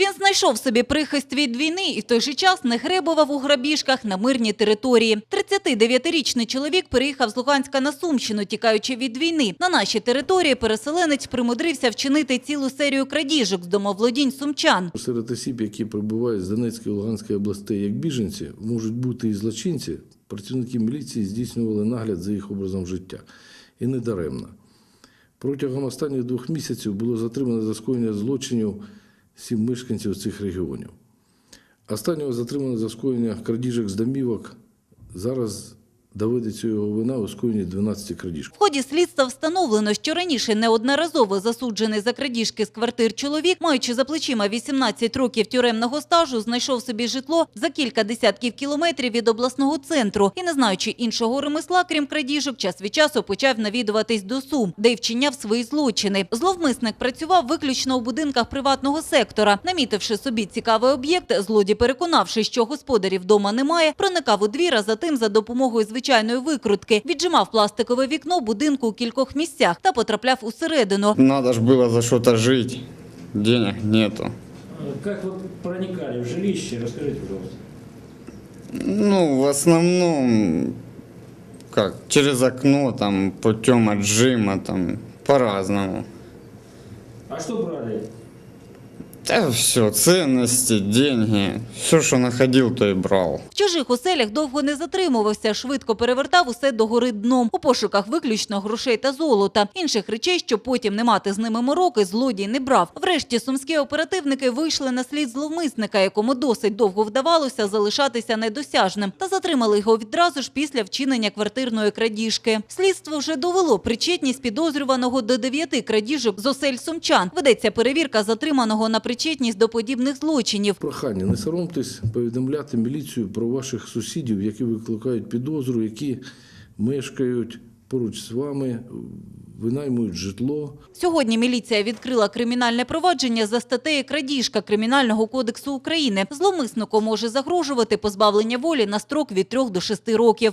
Він знайшов собі прихист від війни і в той же час не гребував у грабіжках на мирній території. 39-річний чоловік переїхав з Луганська на Сумщину, тікаючи від війни. На нашій території переселенець примудрився вчинити цілу серію крадіжок з домоволодінь сумчан. Серед осіб, які прибувають з Донецької і Луганської областей як біженці, можуть бути і злочинці. Працівники міліції здійснювали нагляд за їх образом життя. І не даремно. Протягом останніх двох місяців було затримано за скоєння злочинів сім мешканців цих регіонів. Останнього затримано за скоєння крадіжок з домівок. Зараз доведеться його вина у скоєнні 12 крадіжок. В ході слідства встановлено, що раніше неодноразово засуджений за крадіжки з квартир чоловік, маючи за плечима 18 років тюремного стажу, знайшов собі житло за кілька десятків кілометрів від обласного центру і, не знаючи іншого ремесла, крім крадіжок, час від часу почав навідуватись до Сум, де й вчиняв свої злочини. Зловмисник працював виключно у будинках приватного сектора. Намітивши собі цікавий об'єкт, злодій, переконавшись, що господарів вдома немає, проникав у двір, а затим за допомогою звичайної викрутки віджимав пластикове вікно будинку у кількох місцях та потрапляв усередину. Надо ж было за что-то жить. Денег нету. Как вы проникали в жилище? Расскажите, пожалуйста. Ну, в основном, как, через окно, там, путем отжима, там, по-разному. А что брали? Да все, ценности, деньги, все, что находил, то и брал. В чужих оселях довго не затримувався, швидко перевертав усе догори дном у пошуках виключно грошей та золота. Інших речей, щоб потім не мати з ними мороки, злодій не брав. Врешті сумські оперативники вийшли на слід зловмисника, якому досить довго вдавалося залишатися недосяжним, та затримали його відразу ж після вчинення квартирної крадіжки. Слідство вже довело причетність підозрюваного до дев'яти крадіжок з осель сумчан. Ведеться перевірка затриманого на причетність до подібних злочинів. Прохання, не соромтесь повідомляти міліцію про ваших сусідів, які викликають підозру, які мешкають поруч з вами, винаймують житло. Сьогодні міліція відкрила кримінальне провадження за статтею крадіжка Кримінального кодексу України. Зловмиснику може загрожувати позбавлення волі на строк від 3 до 6 років.